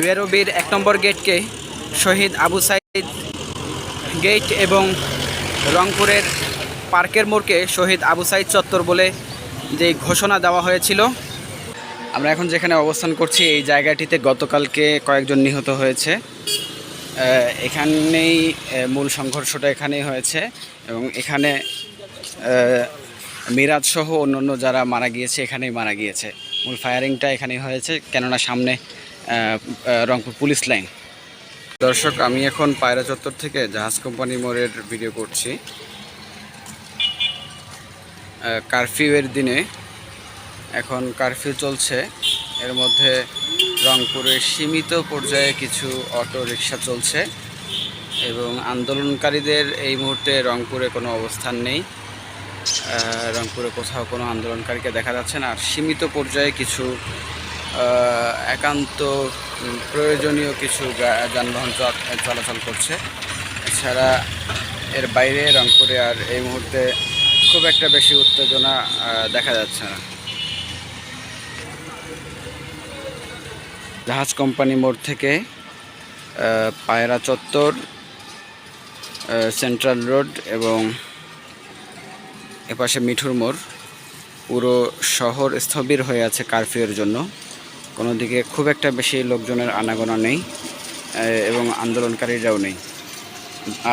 বেরোবির এক নম্বর গেটকে শহীদ আবু সাইদ গেট এবং রংপুরের পার্কের মোড়কে শহীদ আবু সাইদ চত্বর বলে যে ঘোষণা দেওয়া হয়েছিল। আমরা এখন যেখানে অবস্থান করছি, এই জায়গাটিতে গতকালকে কয়েকজন নিহত হয়েছে। এখানেই মূল সংঘর্ষটা এখানেই হয়েছে এবং এখানে মিরাজ সহ অন্যান্য যারা মারা গিয়েছে, এখানেই মারা গিয়েছে। মূল ফায়ারিংটা এখানেই হয়েছে, কেননা সামনে রংপুর পুলিশ লাইন। দর্শক, আমি এখন পায়রা চত্বর থেকে জাহাজ কোম্পানি মোড়ের ভিডিও করছি। কারফিউয়ের দিনে এখন কারফিউ চলছে। এর মধ্যে রংপুরে সীমিত পর্যায়ে কিছু অটো রিক্সা চলছে এবং আন্দোলনকারীদের এই মুহূর্তে রংপুরে কোনো অবস্থান নেই। রংপুরে কোথাও কোনো আন্দোলনকারীকে দেখা যাচ্ছে না। আর সীমিত পর্যায়ে কিছু একান্ত প্রয়োজনীয় কিছু যানবাহন চলাচল করছে। এছাড়া এর বাইরে রংপুরে আর এই মুহূর্তে খুব একটা বেশি উত্তেজনা দেখা যাচ্ছে না। জাহাজ কোম্পানি মোড় থেকে পায়রা চত্বর সেন্ট্রাল রোড এবং এপাশে মিঠুর মোড়, পুরো শহর স্থবির হয়ে আছে কারফিউর জন্য। কোনো দিকে খুব একটা বেশি লোকজনের আনাগোনা নেই এবং আন্দোলনকারীরাও নেই।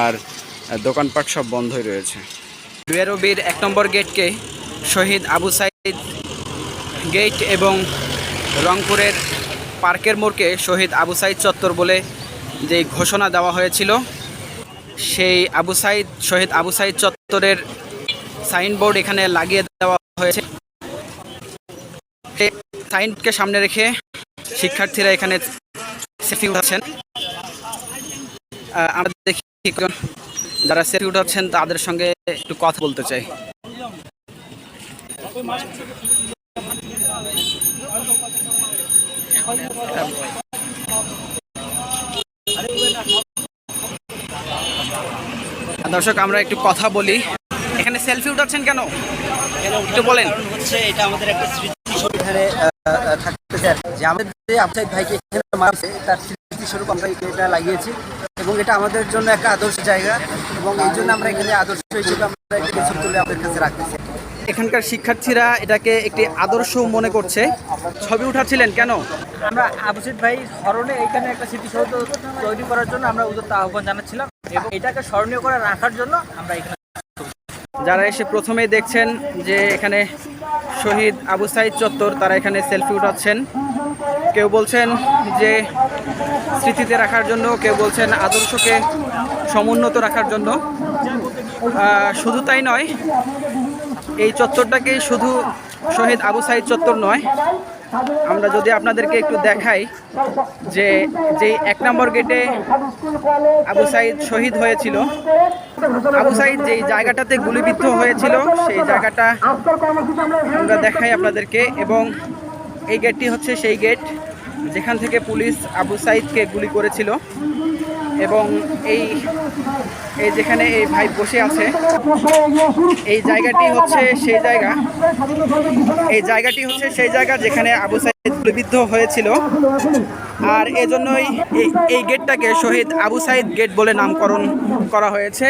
আর দোকানপাট সব বন্ধই রয়েছে। বেরোবির এক নম্বর গেটকে শহীদ আবু সাইদ গেট এবং রংপুরের পার্কের মোড়কে শহীদ আবু সাইদ চত্বর বলে যে ঘোষণা দেওয়া হয়েছিল, সেই আবু সাইদ, শহীদ আবু সাইদ চত্বরের সাইনবোর্ড এখানে লাগিয়ে দেওয়া হয়েছে। সাইনকে সামনে রেখে শিক্ষার্থীরা এখানে সেলফি উঠাচ্ছেন। আমরা দেখি যারা সেলফি উঠাচ্ছেন, তাদের সঙ্গে একটু কথা বলতে চাই। দর্শক, আমরা একটু কথা বলি। এখানে সেলফি উঠাচ্ছেন কেন? একটু বলেন। হচ্ছে এটা আমাদের একটা স্মৃতি থাকতে চাই যে আমাদের যে আফসাইদ ভাইকে এখানে মারছে তার স্মৃতিস্বরূপ আমরা এটা লাগিয়েছি এবং এটা আমাদের জন্য একটা আদর্শ জায়গা এবং এই জন্য আমরা এখানে আদর্শ হিসেবে আমরা এটাকে তুলে আমাদের কাছে রাখতেছি। এখানকার শিক্ষার্থীরা এটাকে একটি আদর্শ মনে করছে। ছবি উঠাচ্ছিলেন কেন? আমরা আবুসিদ ভাই স্মরণে এখানে একটা স্মৃতিসৌধ তৈরি করার জন্য আমরা উদ্যোক্ত আহ্বান জানাচ্ছিলাম এবং এটাকে স্মরণীয় করে রাখার জন্য আমরা এখানে যারা এসে প্রথমেই দেখছেন যে এখানে শহীদ আবু সাইদ চত্বর, তারা এখানে সেলফি উঠাচ্ছেন। কেউ বলছেন যে স্মৃতিতে রাখার জন্য, কেউ বলছেন আদর্শকে সমুন্নত রাখার জন্য। শুধু তাই নয়, এই চত্বরটাকে শুধু শহীদ আবু সাইদ চত্বর নয় আমরা যদি আপনাদেরকে একটু দেখাই যে যে এক নম্বর গেটে আবু সাইদ শহীদ হয়েছিল, আবু সাইদ যেই জায়গাটাতে গুলিবিদ্ধ হয়েছিল, সেই জায়গাটা আমরা দেখাই আপনাদেরকে এবং এই গেটটি হচ্ছে সেই গেট যেখান থেকে পুলিশ আবু সাইদকে গুলি করেছিল। এবং এই এই যেখানে এই ভাই বসে আছে, এই জায়গাটি হচ্ছে সেই জায়গা। এই জায়গাটি হচ্ছে সেই জায়গা যেখানে আবু সাইদ গুলিবিদ্ধ হয়েছিল। আর এজন্যই এই গেটটাকে শহীদ আবু সাইদ গেট বলে নামকরণ করা হয়েছে।